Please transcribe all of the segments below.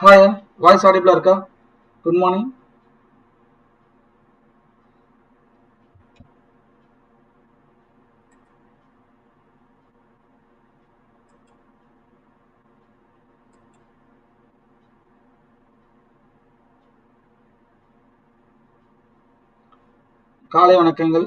Hi voice ஆடிபிளா இருக்கா? Good morning காலை வணக்கங்கள்.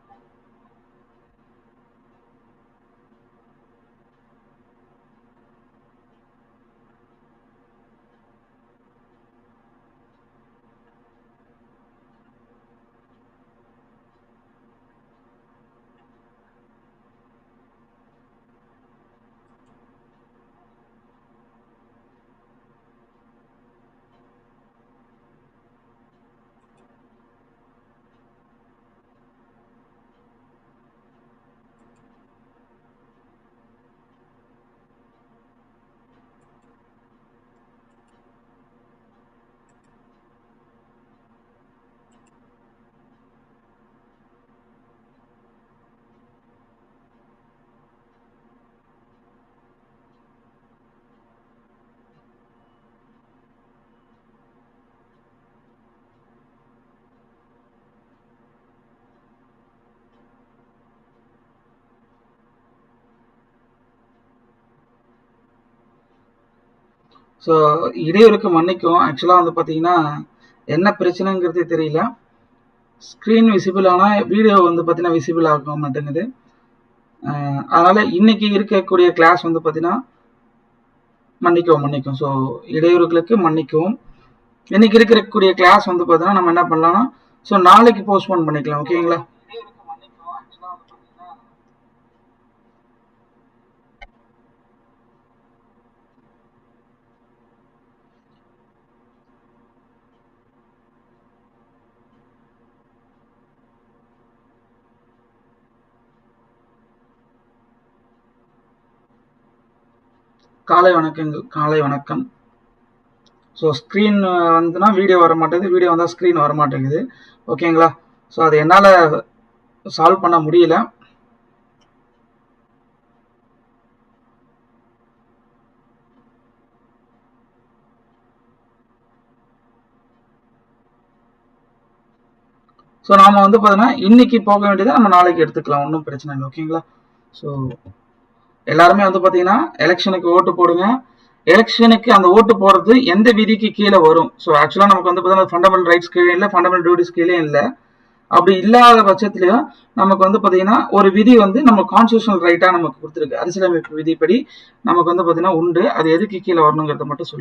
ஸோ இடையூறுக்கு மன்னிக்கும். ஆக்சுவலாக வந்து பார்த்தீங்கன்னா என்ன பிரச்சனைங்கிறது தெரியல. ஸ்க்ரீன் விசிபிள் ஆனால் வீடியோ வந்து பார்த்தீங்கன்னா விசிபிள் ஆக மாட்டேங்குது. அதனால் இன்றைக்கி இன்னைக்கு இருக்கக்கூடிய கிளாஸ் வந்து பார்த்தீங்கன்னா மன்னிக்கவும் மன்னிக்கும் ஸோ இடையூறுகளுக்கு மன்னிக்கவும். இன்றைக்கி இருக்கக்கூடிய கிளாஸ் வந்து பார்த்தீங்கன்னா நம்ம என்ன பண்ணலாம்னா ஸோ நாளைக்கு போஸ்ட்போன் பண்ணிக்கலாம் ஓகேங்களா காலை வணக்கங்கள் காலை வணக்கம். ஸோ ஸ்க்ரீன் வந்துன்னா வீடியோ வர மாட்டேங்குது வீடியோ வந்தால் ஸ்க்ரீன் வர மாட்டேங்குது ஓகேங்களா ஸோ அது என்னால் சால்வ் பண்ண முடியல. ஸோ நாம் வந்து பார்த்தீங்கன்னா இன்னைக்கு போக வேண்டியதை நம்ம நாளைக்கு எடுத்துக்கலாம். ஒன்றும் பிரச்சனை இல்லை. ஓகேங்களா ஸோ எல்லாருமே வந்து பார்த்தீங்கன்னா எலெக்ஷனுக்கு ஓட்டு போடுங்க. எலெக்ஷனுக்கு அந்த ஓட்டு போடுறது எந்த விதிக்கு கீழே வரும்? ஸோ ஆக்சுவலாக நமக்கு வந்து பார்த்தீங்கன்னா ஃபண்டமெண்டல் ரைட்ஸ் கீழே இல்லை ஃபண்டமெண்டல் டியூட்டிஸ் கீழே இல்லை. அப்படி இல்லாத பட்சத்துலையும் நமக்கு வந்து பார்த்தீங்கன்னா ஒரு விதி வந்து நம்ம கான்ஸ்டியூஷனல் ரைட்டாக நமக்கு கொடுத்துருக்கு. அரசியலமைப்பு விதிப்படி நமக்கு வந்து பார்த்தீங்கன்னா உண்டு. அது எதுக்கு கீழே வரணுங்கிறத மட்டும் சொல்லுங்கள்